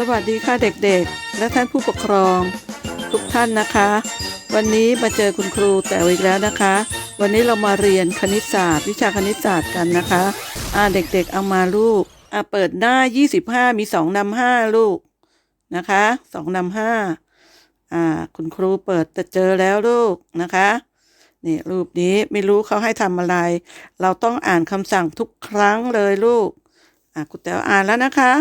สวัสดีค่ะเด็กๆ และท่านผู้ปกครอง ทุกท่านนะคะ วันนี้มาเจอคุณครูแต่อีกแล้วนะคะ วันนี้เรามาเรียนคณิตศาสตร์ วิชาคณิตศาสตร์กันนะคะอ่าเด็กๆเอามาลูกอ่าเปิดหน้า 25 มีสองนำห้าลูกนะคะสองนำห้าอ่าคุณครูเปิดจะเจอแล้วลูกนะคะนี่รูปนี้ไม่รู้เขาให้ทำอะไร เราต้องอ่านคำสั่งทุกครั้งเลยลูกอะคุณแต๋วอ่านแล้วนะคะ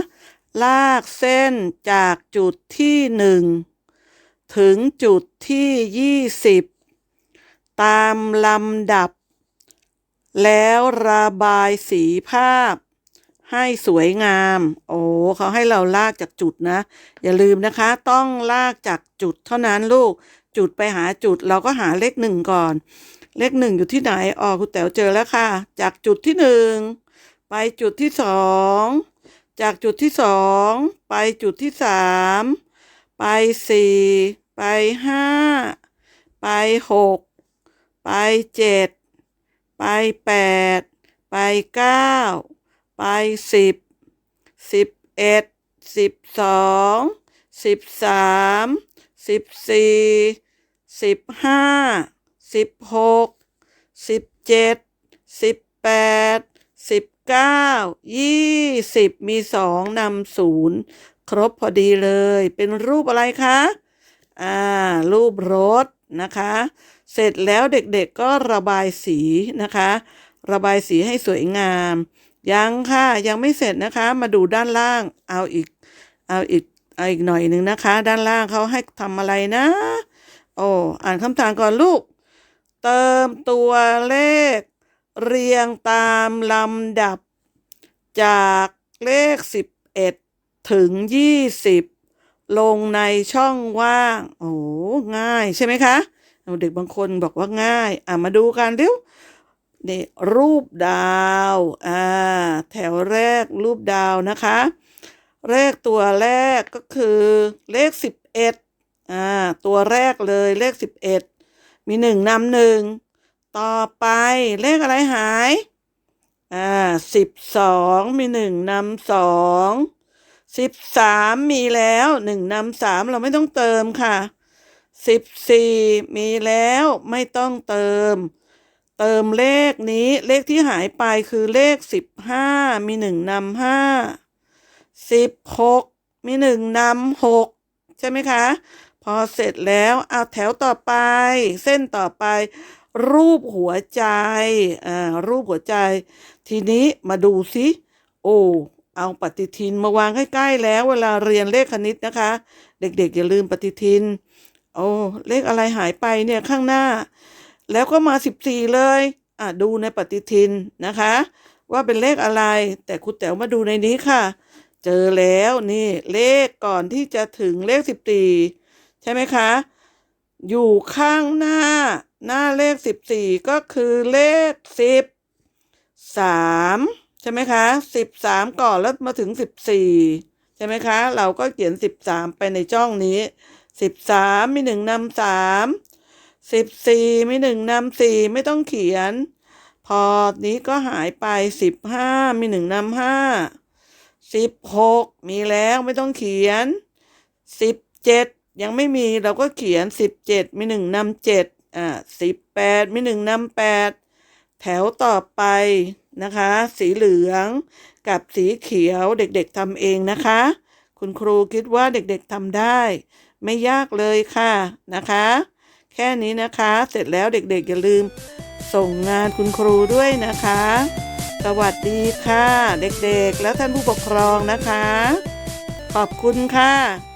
ลากเส้นจากจุดที่หนึ่งถึงจุดที่ยี่สิบตามลำดับ แล้วระบายสีภาพให้สวยงาม โอ้เขาให้เราลากจากจุดนะ อย่าลืมนะคะ ต้องลากจากจุดเท่านั้นลูก จุดไปหาจุดเราก็หาเลขหนึ่งก่อน เลขหนึ่งอยู่ที่ไหนอ๋อคุณแต๋วเจอแล้วค่ะ จากจุดที่หนึ่งไปจุดที่สอง จากจุดที่สองไปจุดที่สามไปสี่ไปห้าไปหกไปเจ็ดไปแปดไปเก้าไปสิบสิบเอ็ดสิบสองสิบสามสิบสี่สิบห้าสิบหกสิบเจ็ดสิบแปดสิบ เก้ายี่สิบมีสองนำศูนย์ครบพอดีเลย เป็นรูปอะไรคะ อ่า รูปรถนะคะ เสร็จแล้วเด็กๆก็ระบายสีนะคะ ระบายสีให้สวยงาม ยังค่ะ ยังไม่เสร็จนะคะ มาดูด้านล่าง เอาอีก เอาอีก เอาอีกหน่อยหนึ่งนะคะ ด้านล่างเขาให้ทำอะไรนะ โอ้ อ่านคำถามก่อนลูก เติมตัวเลข เรียงตามลำดับ จากเลข 11 ถึง 20 ลงในช่องว่าง โอ้ง่ายใช่ไหมคะ เด็กบางคนบอกว่าง่าย อะมาดูกันเร็วนี่รูปดาว อ่า แถวแรกรูปดาวนะคะ เลขตัวแรกก็คือเลข 11 อ่า ตัวแรกเลยเลข 11 มีหนึ่งนำหนึ่ง ต่อไปเลขอะไรหาย อ่าสิบสองมีหนึ่งนำสองสิบสามมีแล้วหนึ่งนำสามเราไม่ต้องเติมค่ะสิบสี่มีแล้วไม่ต้องเติม เติมเลขนี้เลขที่หายไปคือเลขสิบห้ามีหนึ่งนำห้าสิบหกมีหนึ่งนำหกใช่ไหมคะ พอเสร็จแล้วเอาแถวต่อไป เส้นต่อไป รูปหัวใจอ่ารูปหัวใจ ทีนี้มาดูสิโอ้เอาปฏิทินมาวางใกล้ๆแล้วเวลาเรียนเลขคณิตนะคะ เด็กๆ อย่าลืมปฏิทิน โอ้เลขอะไรหายไปเนี่ยข้างหน้า แล้วก็มาสิบสี่เลยอะดูในปฏิทินนะคะ ว่าเป็นเลขอะไร แต่คุณแต๋วมาดูในนี้ค่ะ เจอแล้วนี่เลขก่อนที่จะถึงเลขสิบสี่ใช่ไหมคะ อยู่ข้างหน้า หน้าเลขสิบสี่ก็คือเลขสิบสามใช่ไหมคะสิบสามก่อนแล้วมาถึงสิบสี่ใช่ไหมคะ เราก็เขียนสิบสามไปในจ้องนี้สิบสามมีหนึ่งนำสามสิบสี่มีหนึ่งนำสี่ไม่ต้องเขียน พอนี้ก็หายไปสิบห้ามีหนึ่งนำห้าสิบหกมีแล้วไม่ต้องเขียนสิบเจ็ดยังไม่มีเราก็เขียนสิบเจ็ดมีหนึ่งนำเจ็ด อ่าสิบแปดมีหนึ่งนำแปดแถวต่อไปนะคะ สีเหลืองกับสีเขียวเด็กๆทำเองนะคะ คุณครูคิดว่าเด็กๆทำได้ ไม่ยากเลยค่ะนะคะ แค่นี้นะคะ เสร็จแล้วเด็กๆ อย่าลืมส่งงานคุณครูด้วยนะคะ สวัสดีค่ะ เด็กๆ และท่านผู้ปกครองนะคะ ขอบคุณค่ะ